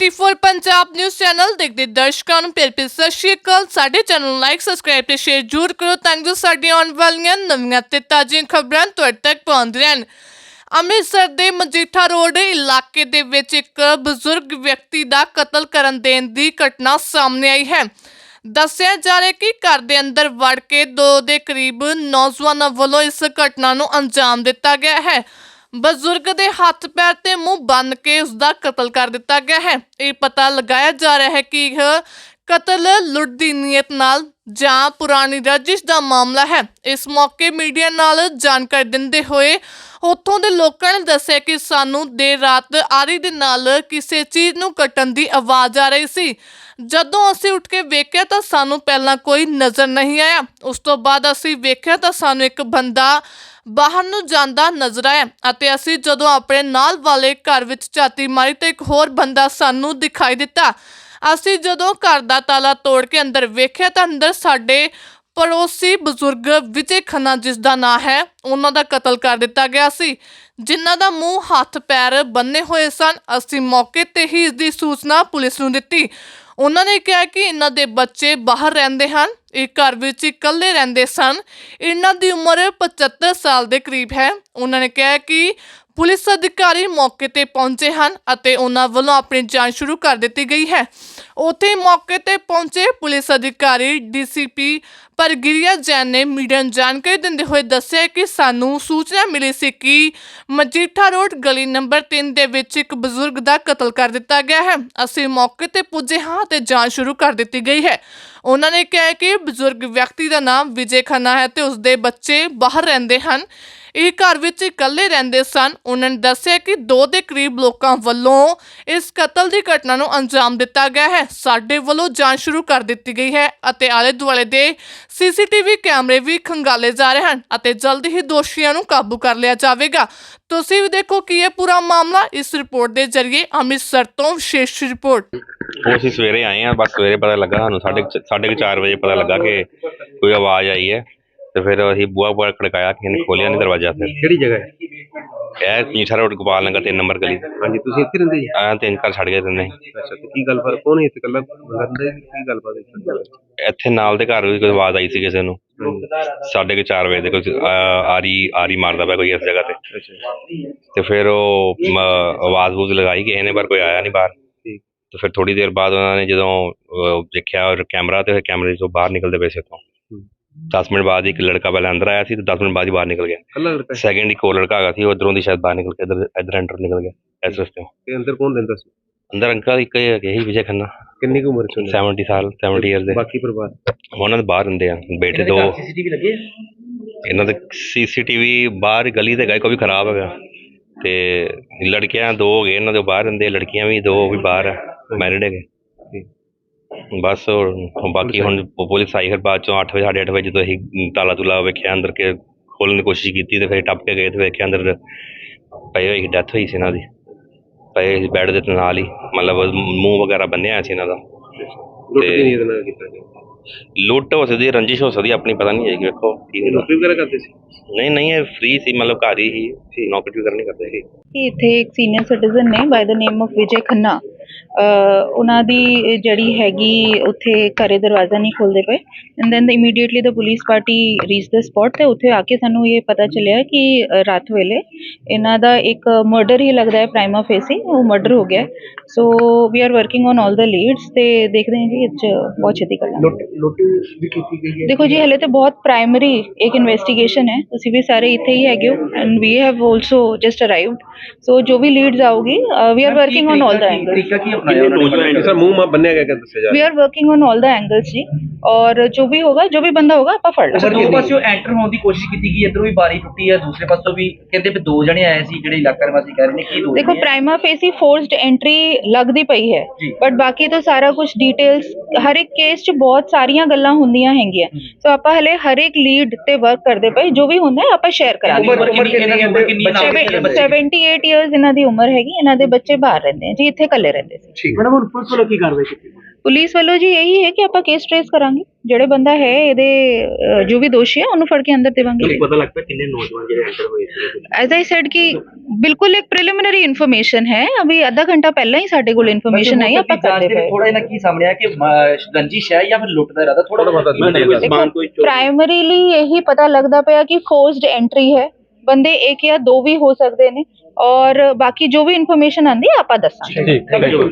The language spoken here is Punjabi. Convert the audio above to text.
24 ਪੰਜਾਬ ਨਿਊਜ਼ ਚੈਨਲ ਦੇਖਦੇ ਦਰਸ਼ਕਾਂ ਨੂੰ ਪਿਆਰ ਭਰੀ ਸਤਿ ਸ਼੍ਰੀ ਅਕਾਲ। ਸਾਡੇ ਚੈਨਲ ਨੂੰ ਲਾਈਕ ਸਬਸਕ੍ਰਾਈਬ ਤੇ ਸ਼ੇਅਰ ਜ਼ਰੂਰ ਕਰੋ ਤਾਂ ਜੋ ਸਾਡੀਆਂ ਆਉਣ ਵਾਲੀਆਂ ਨਵੀਆਂ ਤੇ ਤਾਜ਼ੀਆਂ ਖਬਰਾਂ ਤੁਹਾਡੇ ਤੱਕ ਪਹੁੰਚਦੀਆਂ ਰਹਿਣ। ਅੰਮ੍ਰਿਤਸਰ ਦੇ ਮਜੀਠਾ ਰੋਡ ਇਲਾਕੇ ਦੇ ਵਿੱਚ ਇੱਕ ਬਜ਼ੁਰਗ ਵਿਅਕਤੀ ਦਾ ਕਤਲ ਕਰਨ ਦੇਣ ਦੀ ਘਟਨਾ ਸਾਹਮਣੇ ਆਈ ਹੈ। ਦੱਸਿਆ ਜਾ ਰਿਹਾ ਕਿ ਘਰ ਦੇ ਅੰਦਰ ਵੜ ਕੇ ਦੋ ਦੇ ਕਰੀਬ ਨੌਜਵਾਨਾਂ ਵੱਲੋਂ ਇਸ ਘਟਨਾ ਨੂੰ ਅੰਜਾਮ ਦਿੱਤਾ ਗਿਆ ਹੈ। ਬਜ਼ੁਰਗ ਦੇ ਹੱਥ ਪੈਰ ਤੇ ਮੂੰਹ ਬੰਨ ਕੇ ਉਸ ਦਾ ਕਤਲ ਕਰ ਦਿੱਤਾ ਗਿਆ ਹੈ। ਇਹ ਪਤਾ ਲਗਾਇਆ ਜਾ ਰਿਹਾ ਹੈ ਕਿ ਇਹ ਕਤਲ ਲੁੱਟ ਦੀ ਨੀਅਤ ਨਾਲ ਜਾਂ ਪੁਰਾਣੀ ਰੰਜਿਸ਼ ਦਾ ਮਾਮਲਾ ਹੈ। ਇਸ ਮੌਕੇ ਮੀਡੀਆ ਨਾਲ ਜਾਣਕਾਰੀ ਦਿੰਦੇ ਹੋਏ ਉੱਥੋਂ ਦੇ ਲੋਕਾਂ ਨੇ ਦੱਸਿਆ ਕਿ ਸਾਨੂੰ ਦੇਰ ਰਾਤ ਆਰੀ ਦੇ ਨਾਲ ਕਿਸੇ ਚੀਜ਼ ਨੂੰ ਕੱਟਣ ਦੀ ਆਵਾਜ਼ ਆ ਰਹੀ ਸੀ। ਜਦੋਂ ਅਸੀਂ ਉੱਠ ਕੇ ਵੇਖਿਆ ਤਾਂ ਸਾਨੂੰ ਪਹਿਲਾਂ ਕੋਈ ਨਜ਼ਰ ਨਹੀਂ ਆਇਆ। ਉਸ ਤੋਂ ਬਾਅਦ ਅਸੀਂ ਵੇਖਿਆ ਤਾਂ ਸਾਨੂੰ ਇੱਕ ਬੰਦਾ ਬਾਹਰ ਨੂੰ ਜਾਂਦਾ ਨਜ਼ਰ ਆਇਆ ਅਤੇ ਅਸੀਂ ਜਦੋਂ ਆਪਣੇ ਨਾਲ ਵਾਲੇ ਘਰ ਵਿੱਚ ਝਾਤੀ ਮਾਰੀ ਤਾਂ ਇੱਕ ਹੋਰ ਬੰਦਾ ਸਾਨੂੰ ਦਿਖਾਈ ਦਿੱਤਾ। ਅਸੀਂ ਜਦੋਂ ਘਰ ਦਾ ਤਾਲਾ ਤੋੜ ਕੇ ਅੰਦਰ ਵੇਖਿਆ ਤਾਂ ਅੰਦਰ ਸਾਡੇ ਪੜੋਸੀ ਬਜ਼ੁਰਗ ਵਿਜੇ ਖੰਨਾ ਜਿਸ ਦਾ ਨਾਂ ਹੈ, ਉਹਨਾਂ ਦਾ ਕਤਲ ਕਰ ਦਿੱਤਾ ਗਿਆ ਸੀ, ਜਿਨ੍ਹਾਂ ਦਾ ਮੂੰਹ, ਹੱਥ, ਪੈਰ ਬੰਨੇ ਹੋਏ ਸਨ। ਅਸੀਂ ਮੌਕੇ ਤੇ ਹੀ ਇਸ ਦੀ ਸੂਚਨਾ ਪੁਲਿਸ ਨੂੰ ਦਿੱਤੀ। ਉਹਨਾਂ ਨੇ ਕਿਹਾ ਕਿ ਇਹਨਾਂ ਦੇ ਬੱਚੇ ਬਾਹਰ ਰਹਿੰਦੇ ਹਨ, ਇਹ ਘਰ ਵਿੱਚ ਇਕੱਲੇ ਰਹਿੰਦੇ ਸਨ। ਇਹਨਾਂ ਦੀ ਉਮਰ 75 ਸਾਲ ਦੇ ਕਰੀਬ ਹੈ। ਉਹਨਾਂ ਨੇ ਕਿਹਾ ਕਿ ਪੁਲਿਸ ਅਧਿਕਾਰੀ ਮੌਕੇ ਤੇ ਪਹੁੰਚੇ ਹਨ ਅਤੇ ਉਹਨਾਂ ਵੱਲੋਂ ਆਪਣੀ ਜਾਂਚ ਸ਼ੁਰੂ ਕਰ ਦਿੱਤੀ ਗਈ ਹੈ। ਉੱਥੇ ਮੌਕੇ ਤੇ ਪਹੁੰਚੇ ਪੁਲਿਸ ਅਧਿਕਾਰੀ ਡੀਸੀਪੀ ਪਰਗਿਰਿਆ ਜੈਨ ਨੇ ਮੀਡੀਆ ਨੂੰ ਜਾਣਕਾਰੀ ਦਿੰਦੇ ਹੋਏ ਦੱਸਿਆ ਕਿ ਸਾਨੂੰ ਸੂਚਨਾ ਮਿਲੀ ਸੀ ਕਿ ਮਜੀਠਾ ਰੋਡ ਗਲੀ ਨੰਬਰ 3 ਦੇ ਵਿੱਚ ਇੱਕ ਬਜ਼ੁਰਗ ਦਾ ਕਤਲ ਕਰ ਦਿੱਤਾ ਗਿਆ ਹੈ। ਅਸੀਂ ਮੌਕੇ ਤੇ ਪੁੱਜੇ ਹਾਂ ਤੇ ਜਾਂਚ ਸ਼ੁਰੂ ਕਰ ਦਿੱਤੀ ਗਈ ਹੈ। ਉਹਨਾਂ ਨੇ ਕਿਹਾ ਕਿ ਬਜ਼ੁਰਗ ਵਿਅਕਤੀ ਦਾ ਨਾਮ ਵਿਜੇ ਖੰਨਾ ਹੈ ਤੇ ਉਸਦੇ ਬੱਚੇ ਬਾਹਰ ਰਹਿੰਦੇ ਹਨ। ਇਹ ਘਰ ਵਿੱਚ ਇਕੱਲੇ ਰਹਿੰਦੇ ਸਨ। ਉਹਨਾਂ ਨੇ ਦੱਸਿਆ ਕਿ ਦੋ ਦੇ ਕਰੀਬ ਲੋਕਾਂ ਵੱਲੋਂ ਇਸ ਕਤਲ ਦੀ ਘਟਨਾ ਨੂੰ ਅੰਜਾਮ ਦਿੱਤਾ ਗਿਆ ਹੈ। ਸਾਡੇ ਵੱਲੋਂ ਜਾਂਚ ਸ਼ੁਰੂ ਕਰ ਦਿੱਤੀ ਗਈ ਹੈ ਅਤੇ ਆਲੇ ਦੁਆਲੇ ਦੇ ਸੀਸੀਟੀਵੀ ਕੈਮਰੇ ਵੀ ਖੰਗਾਲੇ ਜਾ ਰਹੇ ਹਨ ਅਤੇ ਜਲਦ ਹੀ ਦੋਸ਼ੀਆਂ ਨੂੰ ਕਾਬੂ ਕਰ ਲਿਆ ਜਾਵੇਗਾ। ਤੁਸੀਂ ਵੀ ਦੇਖੋ ਕੀ ਇਹ ਪੂਰਾ ਮਾਮਲਾ ਇਸ ਰਿਪੋਰਟ ਦੇ ਜ਼ਰੀਏ ਅੰਮ੍ਰਿਤਸਰ ਤੋਂ ਵਿਸ਼ੇਸ਼ ਰਿਪੋਰਟ। ਉਹ ਅਸੀਂ ਸਵੇਰੇ ਆਏ ਆ ਬਸ ਸਵੇਰੇ ਪਤਾ ਲੱਗਾ ਸਾਨੂੰ ਸਾਢੇ ਕੁ ਸਾਢੇ ਕੁ ਚਾਰ ਵਜੇ ਪਤਾ ਲੱਗਾ ਕਿ ਕੋਈ ਆਵਾਜ਼ ਆਈ ਹੈ ਤੇ ਫਿਰ ਅਸੀਂ ਬੂਹਾ ਬੂਹਾ ਖੜਕਾਇਆ ਕਿਸੇ ਨੇ ਖੋਲਿਆ ਨਹੀਂ ਦਰਵਾਜ਼ਾ ਫਿਰ। ਕਿਹੜੀ ਜਗ੍ਹਾ ਹੈ? ਇਹ ਮੀਠਾ ਰੋਡ ਗੋਪਾਲ ਨਗਰ 3 ਨੰਬਰ ਗਲੀ। ਹਾਂਜੀ ਤੁਸੀਂ ਇੱਥੇ ਰਹਿੰਦੇ ਜੀ? ਆ ਤਿੰਨ ਘਰ ਛੱਡ ਗਏ ਤਿੰਨੇ ਅੱਛਾ ਤੇ ਕੀ ਗੱਲਬਾਤ ਕੌਣ ਹੈ ਇੱਥੇ ਕੱਲਾ ਬੰਦਾ ਕੀ ਗੱਲਬਾਤ ਹੈ ਇੱਥੇ? ਨਾਲ ਦੇ ਘਰ ਵੀ ਕੋਈ ਆਵਾਜ਼ ਆਈ ਸੀ ਕਿਸੇ ਨੂੰ। ਸਾਢੇ ਕੁ ਚਾਰ ਵਜੇ ਦੇ ਕੋਈ ਆਰੀ ਆਰੀ ਮਾਰਦਾ ਪਿਆ ਕੋਈ ਇਸ ਜਗ੍ਹਾ ਤੇ। ਅੱਛਾ। ਤੇ ਫਿਰ ਉਹ ਆਵਾਜ਼ ਬੂਜ਼ ਲਗਾਈ ਕਿਸੇ ਨੇ ਪਰ ਕੋਈ ਆਇਆ ਨਹੀਂ ਬਾਹਰ। ਤੇ ਫਿਰ ਥੋੜੀ ਦੇਰ ਬਾਅਦ ਉਹਨਾਂ ਨੇ ਜਦੋਂ ਦੇਖਿਆ ਕੈਮਰਾ ਤੇ ਕੈਮਰੇ ਤੋਂ ਬਾਹਰ ਨਿਕਲਦੇ ਪਏ ਸੀ ਹੂੰ। 10 ਮਿੰਟ ਬਾਅਦ ਇੱਕ ਲੜਕਾ ਪਹਿਲਾਂ ਅੰਦਰ ਆਇਆ ਸੀ ਤੇ 10 ਮਿੰਟ ਬਾਅਦ ਹੀ ਬਾਹਰ ਨਿਕਲ ਗਿਆ। ਕੱਲਾ ਲੜਕਾ ਹੈ ਸੈਕਿੰਡ ਇੱਕ ਹੋਰ ਲੜਕਾ ਹੈਗਾ ਸੀ ਉਹ ਉਧਰੋਂ ਦੀ ਸ਼ਾਇਦ ਬਾਹਰ ਨਿਕਲ ਕੇ ਇੱਧਰ ਇੱਧਰ ਐਂਟਰ ਨਿਕਲ ਗਿਆ ਇਸ ਰਸਤੇ ਤੇ। ਅੰਦਰ ਕੌਣ ਰਹਿੰਦਾ ਸੀ? ਅੰਦਰ ਅੰਕਲ ਇੱਕ ਹੀ ਹੈਗੇ ਸੀ ਵਿਜੇ ਖੰਨਾ। ਕਿੰਨੀ ਕੁ ਉਮਰ ਚ ਹੁੰਦਾ 70 ਸਾਲ 70 ਇਅਰ ਦੇ। ਬਾਕੀ ਪਰਿਵਾਰ? ਉਹਨਾਂ ਦੇ ਬਾਹਰ ਰਹਿੰਦੇ ਆ ਬੇਟੇ ਦੋ। ਸੀਸੀਟੀਵੀ ਲੱਗੇ ਇਹਨਾਂ ਦੇ ਸੀਸੀਟੀਵੀ ਬਾਹਰ ਗਲੀ ਦੇ ਗਏ ਕੋਈ ਵੀ ਖਰਾਬ ਹੈਗਾ। ਤੇ ਲੜਕੀਆਂ ਦੋ ਹੋ ਗਏ ਇਹਨਾਂ ਦੇ ਬਾਹਰ ਰਹਿੰਦੇ ਲੜਕੀਆਂ ਵੀ ਦੋ ਵੀ ਬਾਹਰ ਮੈਰਿਡ ਹੈਗੇ। ਬਸ ਹੋਰ ਬਾਕੀ ਹੁਣ ਪੁਲਿਸ ਆਈ ਫਿਰ ਬਾਅਦ ਚੋਂ 8 ਵਜੇ ਸਾਢੇ ਅੱਠ ਵਜੇ ਜਦੋਂ ਅਸੀਂ ਤਾਲਾ ਤੁਲਾ ਵੇਖਿਆ ਅੰਦਰ ਕੇ ਖੋਲ੍ਹਣ ਦੀ ਕੋਸ਼ਿਸ਼ ਕੀਤੀ ਤੇ ਫਿਰ ਟੱਪ ਕੇ ਗਏ ਤੇ ਵੇਖਿਆ ਅੰਦਰ ਪਏ ਹੋਈ ਡੈਥ ਹੋਈ ਸੀ ਇਹਨਾਂ ਦੀ। ਪਏ ਬੈੱਡ ਦੇ ਨਾਲ ਹੀ ਮਤਲਬ ਮੂੰਹ ਵਗੈਰਾ ਬੰਨਿਆ ਹੋਇਆ ਸੀ ਇਹਨਾਂ ਦਾ। ਲੁੱਟ ਤੇ- ਦੀ ਨੀਂਦ ਨਾਲ ਕੀਤਾ ਗਿਆ? ਲੁੱਟ ਹੋ ਸਕਦੀ ਹੈ ਰੰਜਿਸ਼ ਹੋ ਸਕਦੀ ਹੈ, ਆਪਣੀ ਪਤਾ ਨਹੀਂ ਹੈਗੀ ਵੇਖੋ ਕੀ ਹੁੰਦਾ। ਨੌਕਰੀ ਵਗੈਰਾ ਕਰਦੇ ਸੀ? ਨਹੀਂ ਨਹੀਂ ਇਹ ਫ੍ਰੀ ਸੀ ਮਤਲਬ ਘਰ ਹੀ ਸੀ। ਨੌਕਰੀ ਵਗੈਰਾ ਨਹੀਂ ਕਰਦੇ ਸੀ। ਕਿ ਇੱਥੇ ਇੱਕ ਸੀਨੀਅਰ ਸਿਟੀਜ਼ਨ ਨੇ by the name of Vijay Khanna. ਉਹਨਾਂ ਦੀ ਜਿਹੜੀ ਹੈਗੀ ਉੱਥੇ ਘਰੇ ਦਰਵਾਜ਼ਾ ਨਹੀਂ ਖੋਲਦੇ ਪਏ। And then immediately the police party reach the spot ਤੇ ਉੱਥੇ ਆ ਕੇ ਸਾਨੂੰ ਇਹ ਪਤਾ ਚੱਲਿਆ ਕਿ ਰਾਤ ਵੇਲੇ ਇਹਨਾਂ ਦਾ ਇੱਕ ਮਰਡਰ ਹੀ ਲੱਗਦਾ ਹੈ ਪ੍ਰਾਈਮਾ ਫੇਸੀ ਉਹ ਮਰਡਰ ਹੋ ਗਿਆ। So we are working on all the leads ਤੇ ਦੇਖਦੇ ਹਾਂ ਜੀ ਇਹ 'ਚ ਬਹੁਤ ਛੇਤੀ ਕਰ ਲਾਂਗੇ। ਲੁੱਟ ਲੁੱਟ ਵੀ ਕੀਤੀ ਗਈ ਹੈ। ਦੇਖੋ ਜੀ ਹਲੇ ਤਾਂ ਬਹੁਤ ਪ੍ਰਾਇਮਰੀ ਇੱਕ ਇਨਵੈਸਟੀਗੇਸ਼ਨ ਹੈ। ਤੁਸੀਂ ਵੀ ਸਾਰੇ ਇੱਥੇ ਹੀ ਹੈਗੇ ਹੋ and we have also just arrived so ਜੋ ਵੀ ਲੀਡਸ ਆਉਗੀ we are working on all the angles ਤਰੀਕਾ ਕੀ ਅਪਣਾਇਆ ਉਹਨਾਂ ਨੇ ਸਰ ਮੂੰਹ ਮਾ ਬੰਨਿਆ ਗਿਆ ਕਿ ਦੱਸਿਆ ਜਾ we are working on all the angles ਜੀ। ਔਰ ਜੋ ਵੀ ਹੋਗਾ ਜੋ ਵੀ ਬੰਦਾ ਹੋਗਾ ਆਪਾਂ ਫੜ ਲਾਂਗੇ। ਦੋ ਪਾਸਿਓਂ ਐਂਟਰ ਹੋਣ ਦੀ ਕੋਸ਼ਿਸ਼ ਕੀਤੀ ਗਈ ਇਧਰੋਂ ਵੀ ਬਾਰੀ ਟੁੱਟੀ ਹੈ ਦੂਸਰੇ ਪਾਸੋਂ ਵੀ ਕਹਿੰਦੇ ਵੀ ਦੋ ਜਣੇ ਆਏ ਸੀ ਜਿਹੜੇ ਇਲਾਕਾ ਨਿਵਾਸੀ ਕਹਿ ਰਹੇ ਨੇ ਕੀ ਦੋ ਦੇਖੋ ਜਣੇ ਆ? ਪ੍ਰਾਈਮਾ ਫੇਸੀ ਫੋਰਸਡ ਐਂਟਰੀ ਲੱਗਦੀ ਪਈ ਹੈ। ਜੀ। ਬਟ ਬਾਕੀ ਤਾਂ ਸਾਰਾ ਕੁਝ ਡਿਟੇਲਸ ਹਰ ਇੱਕ ਕੇਸ 'ਚ ਬਹੁਤ ਸਾਰੀਆਂ ਗੱਲਾਂ ਹੁੰਦੀਆਂ ਹੈਗੀਆਂ। ਸੋ ਆਪਾਂ ਹਲੇ ਹਰ ਇੱਕ ਲੀਡ ਤੇ ਵਰਕ ਕਰਦੇ ਪਏ ਜੋ ਵੀ ਹੁੰਦਾ ਹੈ ਆਪਾਂ ਸ਼ੇਅਰ ਕਰਾਂਗੇ। ਉਮਰ ਕਿੰਨੀ ਇਹਨਾਂ ਦੀ ਉਮਰ ਕਿੰਨੀ ਨਾਲ ਦੇ ਬੱਚੇ 78 ਇਅਰਸ ਇਹਨਾਂ ਦੀ ਉਮਰ ਹੈਗੀ ਇਹਨਾਂ ਦੇ ਬੱਚੇ ਬਾਹਰ ਰਹਿੰਦੇ ਆ ਜੀ ਇੱਥੇ ਇਕੱਲੇ ਰਹਿੰਦੇ ਸੀ। ਠੀਕ। ਮੈਡਮ ਹੁਣ ਪੁਲਿਸ ਵੱਲੋਂ ਕੀ ਕਾਰਵਾਈ ਕੀਤੀ ਪੁਲਿਸ ਵੱਲੋਂ ਜੀ ਇਹੀ ਹੈ ਕਿ ਆਪਾਂ ਕੇਸ ਟ੍ਰੇਸ ਕਰਾਂਗੇ। ਜਿਹੜੇ ਬੰਦਾ ਹੈ ਇਹਦੇ ਜੋ ਵੀ ਦੋਸ਼ੀ ਹੈ ਉਹਨੂੰ ਫੜ ਕੇ ਅੰਦਰ ਦੇਵਾਂਗੇ। ਪਤਾ ਲੱਗਦਾ ਕਿੰਨੇ ਨੌਜਵਾਨ ਜਿਹੜੇ ਐਂਟਰ ਹੋਏ ਸੀ ਐਜ਼ ਆਈ ਸੈਡ ਕਿ ਬਿਲਕੁਲ ਇੱਕ ਪ੍ਰੀਲਿਮਿਨਰੀ ਇਨਫੋਰਮੇਸ਼ਨ ਹੈ। ਅਭੀ ਅੱਧਾ ਘੰਟਾ ਪਹਿਲਾਂ ਹੀ ਸਾਡੇ ਕੋਲ ਇਨਫੋਰਮੇਸ਼ਨ ਆਈ ਆਪਾਂ ਕਰਦੇ ਪਏ ਥੋੜਾ ਇਹਨਾਂ ਕੀ ਸਾਹਮਣੇ ਆ ਕਿ ਮ- ਰੰਜਿਸ਼ ਹੈ ਜਾਂ ਫਿਰ ਲੁੱਟ ਦਾ ਇਰਾਦਾ ਥੋੜਾ ਦੇਖੋ ਪ੍ਰਾਇਮਰੀਲੀ ਇਹੀ ਪਤਾ ਲੱਗਦਾ ਪਿਆ ਕਿ ਫੋਰਸਡ ਐਂਟਰੀ ਹੈ। ਬੰਦੇ ਇੱਕ ਜਾਂ ਦੋ ਵੀ ਹੋ ਸਕਦੇ ਨੇ। ਔਰ ਬਾਕੀ ਜੋ ਵੀ ਇਨਫੋਰਮੇਸ਼ਨ ਆਂਦੀ ਆਪਾਂ ਦੱਸਾਂਗੇ। ਠੀਕ